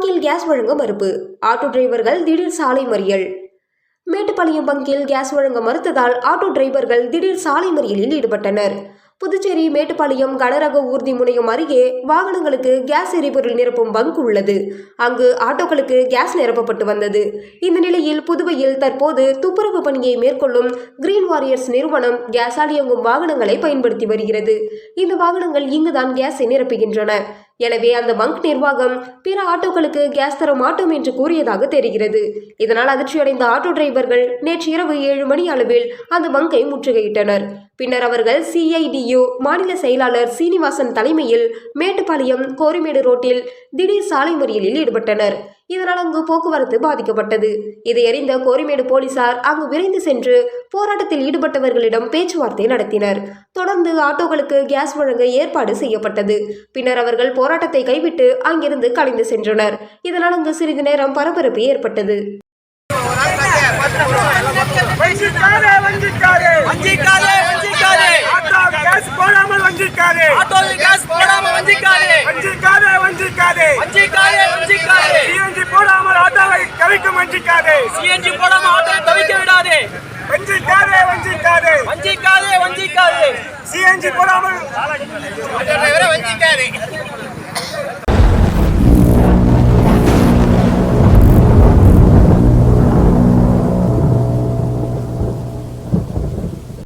Case வழங்க மறுப்பு. Auto டிரைவர்கள் திடீர் சாலை மறியல். மேட்டுப்பாளையம் பங்கில் கேஸ் வழங்க மறுத்ததால் ஆட்டோ டிரைவர்கள் திடீர் சாலை மறியலில் ஈடுபட்டனர். புதுச்சேரி மேட்டுப்பாளையம் கனரக ஊர்தி முனையம் அருகே வாகனங்களுக்கு கேஸ் எரிபொருள் நிரப்பும் பங்க் உள்ளது. அங்கு ஆட்டோக்களுக்கு கேஸ் நிரப்பப்பட்டு வந்தது. இந்த நிலையில் புதுவையில் தற்போது துப்புரவு பணியை மேற்கொள்ளும் கிரீன் வாரியர்ஸ் நிறுவனம் கேஸால் இயங்கும் வாகனங்களை பயன்படுத்தி வருகிறது. இந்த வாகனங்கள் இங்குதான் கேஸை நிரப்புகின்றன. எனவே அந்த பங்க் நிர்வாகம் பிற ஆட்டோக்களுக்கு கேஸ் தர மாட்டோம் என்று கூறியதாக தெரிகிறது. இதனால் அதிர்ச்சியடைந்த ஆட்டோ டிரைவர்கள் நேற்று இரவு ஏழு மணி அளவில் அந்த பங்கை முற்றுகையிட்டனர். பின்னர் அவர்கள் சிஐடியு மாநில செயலாளர் சீனிவாசன் தலைமையில் மேட்டுப்பாளையம் கோரிமேடு ரோட்டில் திடீர் சாலை மறியலில் ஈடுபட்டனர். இதனால் அங்கு போக்குவரத்து பாதிக்கப்பட்டது. இதை அறிந்த கோரிமேடு போலீசார் அங்கு விரைந்து சென்று போராட்டத்தில் ஈடுபட்டவர்களிடம் பேச்சுவார்த்தை நடத்தினர். தொடர்ந்து ஆட்டோக்களுக்கு கேஸ் வழங்க ஏற்பாடு செய்யப்பட்டது. பின்னர் அவர்கள் போராட்டத்தை கைவிட்டு அங்கிருந்து கலைந்து சென்றனர். இதனால் அங்கு சிறிது நேரம் பரபரப்பு ஏற்பட்டது வஞ்சிக்காதே வஞ்சிக்காதே வஞ்சிக்காதே வஞ்சிக்காதே ஆட்டோ கேஸ் போடாமல் வஞ்சிக்காதே ஆட்டோவில் கேஸ் போடாம வஞ்சிக்காதே வஞ்சிக்காதே வஞ்சிக்காதே வஞ்சிக்காதே வஞ்சிக்காதே சிஎன்ஜி போடாமல் ஆட்டோவை கவிக்கும் வஞ்சிக்காதே. சிஎன்ஜி போடாம ஆட்டோவை தவிக்க விடாதே. வஞ்சிக்காதே வஞ்சிக்காதே. வஞ்சிக்காதே வஞ்சிக்காதே. சிஎன்ஜி போடாமல் வஞ்சிக்காதே.